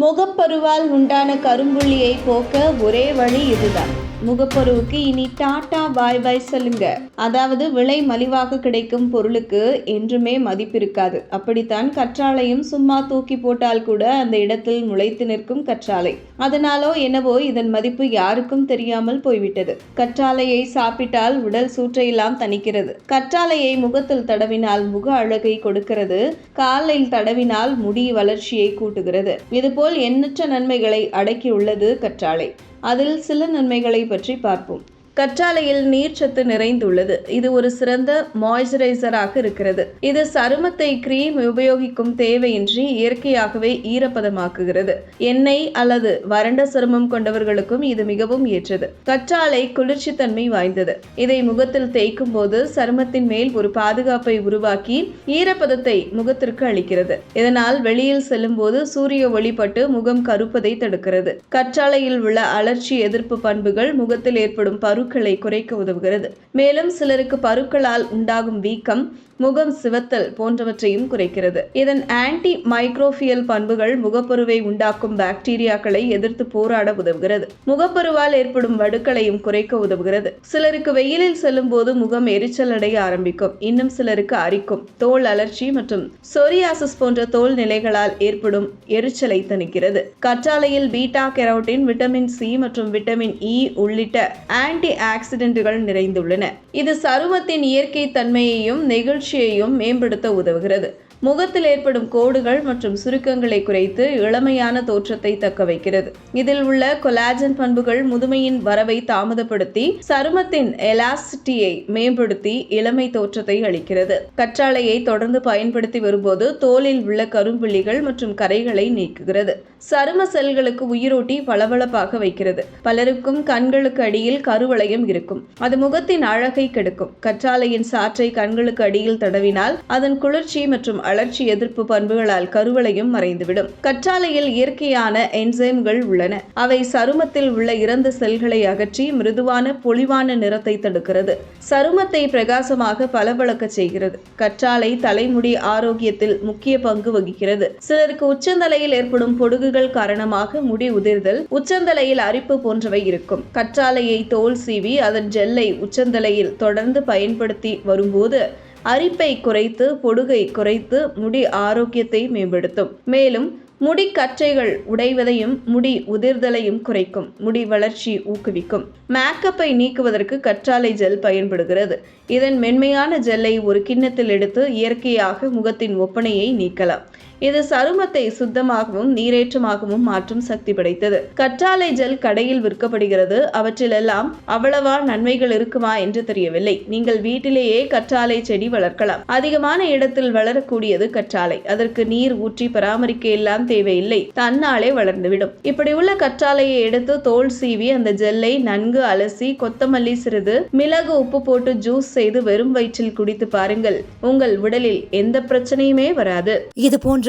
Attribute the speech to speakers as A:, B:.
A: முகப்பருவால் உண்டான கரும்புள்ளியை போக்க ஒரே வழி இதுதான். முகப்பருவுக்கு இனி டாட்டா பாய் பாய் சொல்லுங்க. அதாவது விலை மலிவாக கிடைக்கும் பொருளுக்கு என்றுமே மதிப்பு இருக்காது அப்படித்தான் கற்றாழையும் சும்மா தூக்கி போட்டால் கூட அந்த இடத்தில் முளைத்து நிற்கும் கற்றாழை. அதனாலோ என்னவோ இதன் மதிப்பு யாருக்கும் தெரியாமல் போய்விட்டது. கற்றாழையை சாப்பிட்டால் உடல் சூற்றையெல்லாம் தணிக்கிறது. கற்றாழையை முகத்தில் தடவினால் முக அழகை கொடுக்கிறது. காலில் தடவினால் முடி வளர்ச்சியை கூட்டுகிறது. இதுபோல் எண்ணற்ற நன்மைகளை அடக்கியுள்ளது கற்றாழை. அதில் சில நன்மைகளை பற்றி பார்ப்போம். கற்றாழையில் நீர்ச்சத்து நிறைந்துள்ளது. இது ஒரு சிறந்த மாய்ஸ்சரைசராக இருக்கிறது. இது சருமத்தை கிரீம் உபயோகிக்கும் தேவையின்றி இயற்கையாகவே ஈரப்பதமாக்குகிறது. எண்ணெய் அல்லது வறண்ட சருமம் கொண்டவர்களுக்கும் இது மிகவும் ஏற்றது. கற்றாழை குளிர்ச்சித்தன்மை வாய்ந்தது. இதை முகத்தில் தேய்க்கும் போது சருமத்தின் மேல் ஒரு பாதுகாப்பை உருவாக்கி ஈரப்பதத்தை முகத்திற்கு அளிக்கிறது. இதனால் வெளியில் செல்லும் போது சூரிய ஒளிப்பட்டு முகம் கருப்பதை தடுக்கிறது. கற்றாழையில் உள்ள அலர்ச்சி எதிர்ப்பு பண்புகள் முகத்தில் ஏற்படும் பருக்களை குறைக்க உதவுகிறது. மேலும் சிலருக்கு பருக்களால் உண்டாகும் வீக்கம் முகம் சிவத்தல் போன்றவற்றையும் குறைக்கிறது. இதன் ஆன்டி மைக்ரோபியல் பண்புகள் முகப்பருவை உண்டாக்கும் பாக்டீரியாக்களை எதிர்த்து போராட உதவுகிறது. முகப்பருவால் ஏற்படும் வடுக்களையும் குறைக்க உதவுகிறது. சிலருக்கு வெயிலில் செல்லும் போது முகம் எரிச்சல் அடைய ஆரம்பிக்கும். இன்னும் சிலருக்கு அரிக்கும். தோல் அலர்ச்சி மற்றும் சொரியாசிஸ் போன்ற தோல் நிலைகளால் ஏற்படும் எரிச்சலை தணிக்கிறது. கற்றாலையில் பீட்டா கெரோட்டின் விட்டமின் சி மற்றும் விட்டமின் இ e உள்ளிட்ட ஆன்டி ஆக்சிடென்ட்டுகள் நிறைந்துள்ளன. இது சருமத்தின் இயற்கை தன்மையையும் நெகிழ்ச்சியையும் மேம்படுத்த உதவுகிறது. முகத்தில் ஏற்படும் கோடுகள் மற்றும் சுருக்கங்களை குறைத்து இளமையான தோற்றத்தை தக்க வைக்கிறது. இதில் உள்ள கொலாஜன் பண்புகள் முதுமையின் வரவை தாமதப்படுத்தி சருமத்தின் எலாசிட்டியை மேம்படுத்தி இளமை தோற்றத்தை அளிக்கிறது. கற்றாழையை தொடர்ந்து பயன்படுத்தி வரும்போது தோலில் உள்ள கரும்புள்ளிகள் மற்றும் கரைகளை நீக்குகிறது. சரும செல்களுக்கு உயிரூட்டி பளபளப்பாக வைக்கிறது. பலருக்கும் கண்களுக்கு அடியில் கருவளையம் இருக்கும். அது முகத்தின் அழகை கெடுக்கும். கற்றாழையின் சாற்றை கண்களுக்கு அடியில் தடவினால் அதன் குளிர்ச்சி மற்றும் அழற்சி எதிர்ப்பு பண்புகளால் கருவளையும் மறைந்துவிடும். கற்றாழையில் இயற்கையான என்சைம்கள் உள்ளன. அவை சருமத்தில் உள்ள இறந்த செல்களை அகற்றி மிருதுவான பொலிவான நிறத்தை தடுக்கிறது. சருமத்தை பிரகாசமாக பளபளக்க செய்கிறது. கற்றாழை தலைமுடி ஆரோக்கியத்தில் முக்கிய பங்கு வகிக்கிறது. சிலருக்கு உச்சந்தலையில் ஏற்படும் பொடுகுகள் காரணமாக முடி உதிர்தல் உச்சந்தலையில் அரிப்பு போன்றவை இருக்கும். கற்றாழையை தோல் சீவி அதன் ஜெல்லை உச்சந்தலையில் தொடர்ந்து பயன்படுத்தி வரும்போது அரிப்பை குறைத்து பொடுகை குறைத்து முடி ஆரோக்கியத்தை மேம்படுத்தும். மேலும் முடி கற்றைகள் உடைவதையும் முடி உதிர்தலையும் குறைக்கும். முடி வளர்ச்சி ஊக்குவிக்கும். மேக்கப்பை நீக்குவதற்கு கற்றாழை ஜெல் பயன்படுகிறது. இதன் மென்மையான ஜெல்லை ஒரு கிண்ணத்தில் எடுத்து இயற்கையாக முகத்தின் ஒப்பனையை நீக்கலாம். இது சருமத்தை சுத்தமாகவும் நீரேற்றமாகவும் மாற்றும் சக்தி படைத்தது. கற்றாழை ஜெல் கடையில் விற்கப்படுகிறது. அவற்றிலெல்லாம் அவ்வளவா நன்மைகள் இருக்குமா என்று தெரியவில்லை. நீங்கள் வீட்டிலேயே கற்றாழை செடி வளர்க்கலாம். அதிகமான இடத்தில் வளரக்கூடியது கற்றாழை. அதற்கு நீர் ஊற்றி பராமரிக்க எல்லாம் தேவையில்லை. தன்னாலே வளர்ந்துவிடும். இப்படி உள்ள கற்றாழையை எடுத்து தோல் சீவி அந்த ஜெல்லை நன்கு அலசி கொத்தமல்லி சிறிது மிளகு உப்பு போட்டு ஜூஸ் செய்து வெறும் வயிற்றில் குடித்து பாருங்கள். உங்கள் உடலில் எந்த பிரச்சனையுமே வராது.
B: இது போன்ற